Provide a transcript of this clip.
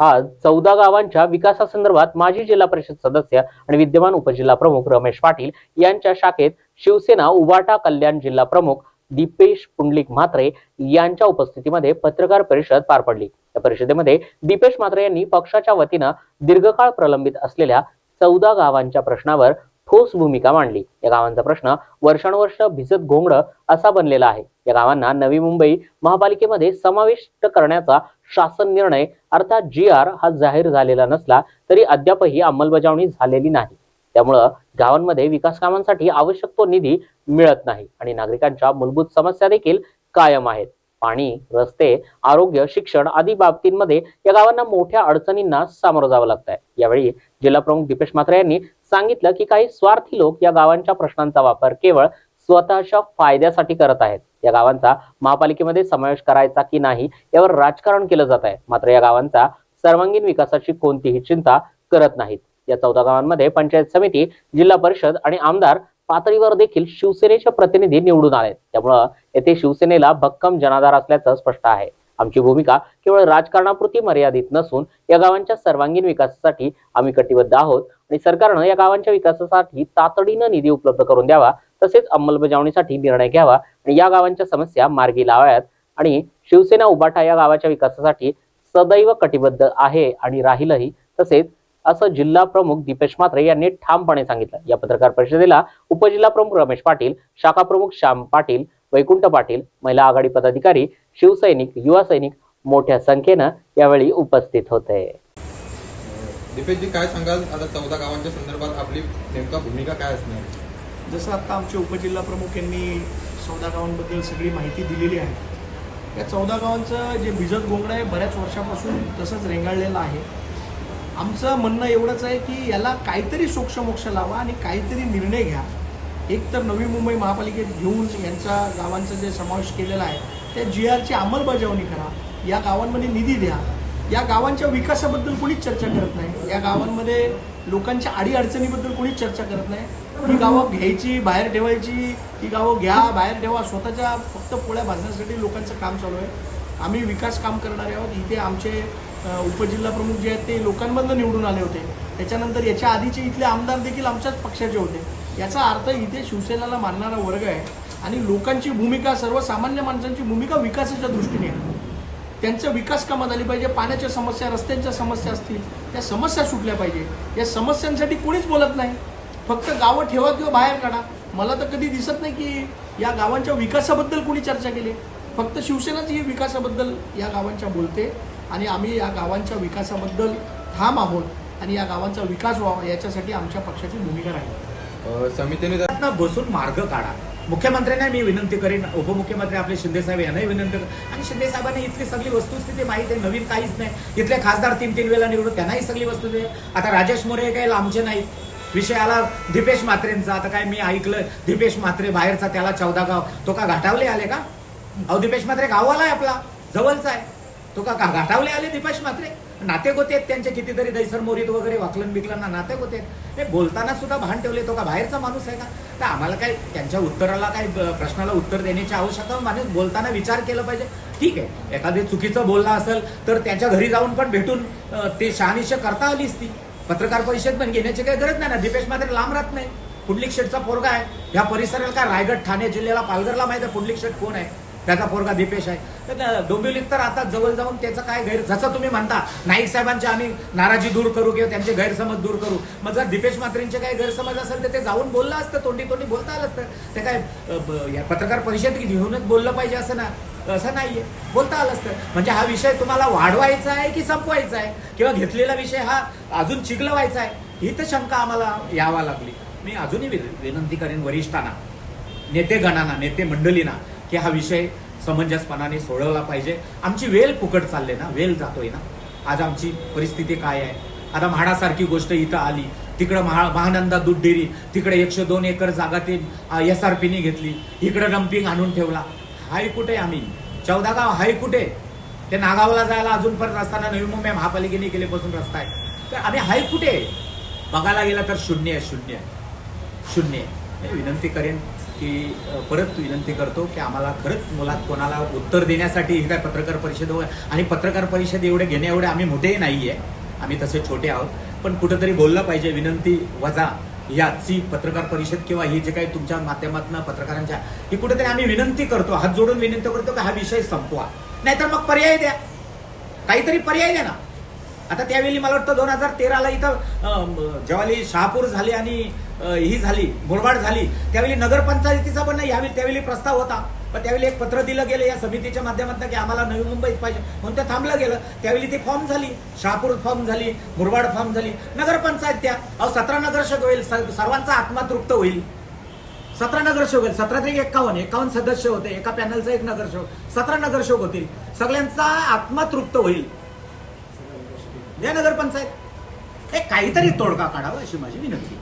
आज चौदा गावांच्या विकासासंदर्भात माजी जिल्हा परिषद सदस्य आणि विद्यमान उपजिल्हा प्रमुख रमेश पाटील यांच्या शाखेत शिवसेना उबाटा कल्याण जिल्हा प्रमुख दीपेश पुंडलिक म्हात्रे यांच्या उपस्थितीमध्ये पत्रकार परिषद पार पडली. या परिषदेमध्ये दीपेश म्हात्रे यांनी पक्षाच्या वतीनं दीर्घकाळ प्रलंबित असलेल्या चौदा गावांच्या प्रश्नावर ठोस भूमिका मांडली. या गावांचा प्रश्न वर्षानुवर्ष भिजत घोंगड असा बनलेला आहे. या गावांना नवी मुंबई महापालिकेमध्ये समाविष्ट करण्याचा शासन निर्णय अर्थात जी आर हा जाहीर झालेला नसला तरी अद्यापही अंमलबजावणी झालेली नाही. त्यामुळं गावांमध्ये विकास कामांसाठी आवश्यक तो निधी मिळत नाही आणि नागरिकांच्या मूलभूत समस्या देखील कायम आहेत. पाणी रस्ते आरोग्य शिक्षण आदी बाबतींमध्ये या गावांना मोठ्या अडचणींना सामोरं जावं लागत आहे यावेळी जिल्हा प्रमुख दीपेश मात्रे यांनी सांगितलं की काही स्वार्थी लोक या गावांच्या प्रश्नांचा वापर केवळ स्वतःच्या फायद्यासाठी करत आहेत. या गावांचा महापालिकेमध्ये समावेश करायचा की नाही यावर राजकारण केलं जात आहे. मात्र या गावांचा सर्वांगीण विकासाची कोणतीही चिंता करत नाहीत. या चौदा गावांमध्ये पंचायत समिती जिल्हा परिषद आणि आमदार पातळीवर देखील शिवसेनेचे प्रतिनिधी निवडून आले त्यामुळं येथे शिवसेनेला भक्कम जनाधार असल्याचं स्पष्ट आहे. आमची भूमिका केवळ राजकारणापुरती मर्यादित नसून या गावांच्या सर्वांगीण विकासासाठी आम्ही कटिबद्ध आहोत आणि सरकारनं या गावांच्या विकासासाठी तातडीनं निधी उपलब्ध करून द्यावा तसेच अंमलबजावणीसाठी निर्णय घ्यावा आणि या गावांच्या समस्या मार्गी लावाव्यात. आणि शिवसेना उबाटा या गावाच्या विकासासाठी सदैव कटिबद्ध आहे आणि राहीलही. तसेच असं जिल्हा प्रमुख दीपेश म्हात्रे यांनी ठामपणे सांगितलं. या पत्रकार परिषदेला उपजिल्हा प्रमुख रमेश पाटील शाखा प्रमुख श्याम पाटील वैकुंठ पाटील महिला आघाडी पदाधिकारी शिवसैनिक युवा सैनिक मोठ्या संख्येनं यावेळी उपस्थित होते. दीपेशजी काय सांगाल? आता चौदा गावांच्या संदर्भात आपली नेमका भूमिका काय असणार? जसं आत्ता आमचे उपजिल्हा प्रमुख यांनी चौदा गावांबद्दल सगळी माहिती दिलेली आहे या चौदा गावांचं जे भिजत गोंगड आहे बऱ्याच वर्षापासून तसंच रेंगाळलेलं आहे. आमचं म्हणणं एवढंच आहे की याला काहीतरी सोक्षमोक्ष लावा आणि काहीतरी निर्णय घ्या. एक तर नवी मुंबई महापालिकेत घेऊन यांचा गावांचा जे समावेश केलेला आहे त्या जी आरची अंमलबजावणी करा. या गावांमध्ये निधी द्या. या गावांच्या विकासाबद्दल कोणीच चर्चा करत नाही. या गावांमध्ये लोकांच्या अडीअडचणीबद्दल कोणीच चर्चा करत नाही. ही गावं घ्यायची बाहेर ठेवायची ही गावं घ्या बाहेर ठेवा. स्वतःच्या फक्त पोळ्या भाजण्यासाठी लोकांचं काम चालू आहे. आम्ही विकास काम करणारे आहोत. इथे आमचे उपजिल्हाप्रमुख उपजिल्हा प्रमुख जे आहेत ते लोकांमधनं निवडून आले होते. त्याच्यानंतर याच्या आधीचे इथले आमदार देखील आमच्याच पक्षाचे होते. याचा अर्थ इथे शिवसेनेला मानणारा वर्ग आहे आणि लोकांची भूमिका सर्वसामान्य माणसांची भूमिका विकासाच्या दृष्टीने आहे. त्यांचं विकास कामं झाली पाहिजे पाण्याच्या समस्या रस्त्यांच्या समस्या असतील त्या समस्या सुटल्या पाहिजे. या समस्यांसाठी कोणीच बोलत नाही. फक्त गावं ठेवा किंवा बाहेर काढा. मला तर कधी दिसत नाही की या गावांच्या विकासाबद्दल कोणी चर्चा केली. फक्त शिवसेनाच ही विकासाबद्दल या गावांच्या बोलते आणि आम्ही या गावांच्या विकासाबद्दल ठाम आहोत आणि या गावांचा विकास व्हावा याच्यासाठी आमच्या पक्षाची भूमिका राहील. समितीने बसून मार्ग काढा. मुख्यमंत्र्यांना मी विनंती करेन उपमुख्यमंत्री आपले शिंदेसाहेब यांनाही विनंती करेन. आणि शिंदेसाहेबांना इथली सगळी वस्तुस्थिती माहीत आहे नवीन काहीच नाही. इथले खासदार तीन तीन वेळा निवडून त्यांनाही सगळी वस्तुस्थिती आता राजेश मोरे काही लांबचे नाहीत. विषय आला दीपेश म्हात्रेंचा. आता काय मी ऐकलं दीपेश म्हात्रे बाहेरचा त्याला चौदा गाव तो का घाटावले आले का? अहो दीपेश म्हात्रे गावाला आहे आपला जवळचा आहे. तो का का- घाटावले आले दीपेश म्हात्रे? नाते होते त्यांचे कितीतरी दैसर मोरीत वगैरे वाकलन बिकलांना नाते होते ते बोलताना सुद्धा भान ठेवले तो का बाहेरचा माणूस आहे का? तर आम्हाला काय त्यांच्या उत्तराला काय प्रश्नाला उत्तर देण्याची आवश्यकता माणूस बोलताना विचार केला पाहिजे. ठीक आहे एखादे चुकीचं बोलणं असेल तर त्याच्या घरी जाऊन पण भेटून ते शहानिशा करता आलीच ती पत्रकार परिषद पण घेण्याची काही गरज नाही ना. दीपेश मात्र लांब राहत नाही. पुंडलिक शेठचा पोरगा आहे. ह्या परिसराला काय रायगड ठाणे जिल्ह्याला पालघरला माहिती आहे पुंडलिक शेठ कोण आहे? त्याचा पोरगा दीपेश आहे. तर डोंबिवलीत तर आता जवळ जाऊन त्याचं काय गैर जसं तुम्ही म्हणता नाईक साहेबांची आम्ही नाराजी दूर करू किंवा त्यांचे गैरसमज दूर करू. मग जर दीपेश मात्रेंचे काही गैरसमज असेल तर ते जाऊन बोललं असतं तोंडी तोंडी बोलता आलं असतं. ते काय या पत्रकार परिषद घेऊनच बोललं पाहिजे असं ना असं नाहीये. बोलता आलं असतं. म्हणजे हा विषय तुम्हाला वाढवायचा आहे की संपवायचा आहे? किंवा घेतलेला विषय हा अजून चिघलवायचा आहे? ही तर शंका आम्हाला यावा लागली. मी अजूनही विनंती करेन वरिष्ठांना नेतेगणांना नेते मंडळींना की हा विषय समंजसपणाने सोडवला पाहिजे. आमची वेल फुकट चालले ना वेल जातोय ना. आज आमची परिस्थिती काय आहे? आता म्हाडासारखी गोष्ट इथं आली. तिकडं महा महानंदा दूध डेअरी तिकडे एकशे दोन एकर जागा ते एस आर पीने घेतली. इकडं डम्पिंग आणून ठेवला. हाय कुठे आम्ही? चौदा गाव हाय कुठे? ते नागावला जायला अजून पण रस्ताना नवी मुंबई महापालिकेने केलेपासून रस्ता आहे. तर आम्ही हाय कुठे? बघायला गेला तर शून्य आहे शून्य आहे. शून्य आहे. विनंती करेन की परत विनंती करतो की आम्हाला खरंच मुलात कोणाला उत्तर देण्यासाठी ही काय पत्रकार परिषद आणि पत्रकार परिषद एवढे घेणे एवढे आम्ही मोठेही नाही आहे आम्ही तसे छोटे आहोत. पण कुठंतरी बोललं पाहिजे विनंती वजा याची पत्रकार परिषद किंवा ही जे काही तुमच्या माध्यमातून पत्रकारांच्या ही कुठेतरी आम्ही विनंती करतो. हात जोडून विनंती करतो की हा विषय संपवा. नाहीतर मग पर्याय द्या. काहीतरी पर्याय द्या ना. आता त्यावेळी मला वाटतं दोन हजार तेराला इथं अं, ज्यावेळी शहापूर झाली आणि ही झाली मुरबाड झाली. त्यावेळी नगरपंचायतीचा पण नाही यावेळी त्यावेळी प्रस्ताव होता. पण त्यावेळी एक पत्र दिलं गेलं या समितीच्या माध्यमातून की आम्हाला नवी मुंबईत पाहिजे म्हणून ते थांबलं गेलं. त्यावेळी ती फॉर्म झाली शहापूर फॉर्म झाली मुरबाड फॉर्म झाली. नगरपंचायत त्या अहो सतरा नगरसेवक होईल स- सर्वांचा आत्मा तृप्त होईल. सतरा नगरसेवक होईल. सतरा तरी एक्कावन्न एक्कावन्न सदस्य होते. एका पॅनलचा एक नगरसेवक. सतरा नगरसेवक होतील. सगळ्यांचा आत्मा तृप्त होईल. द्या नगरपंचायत हे काहीतरी तोडगा काढावा अशी माझी विनंती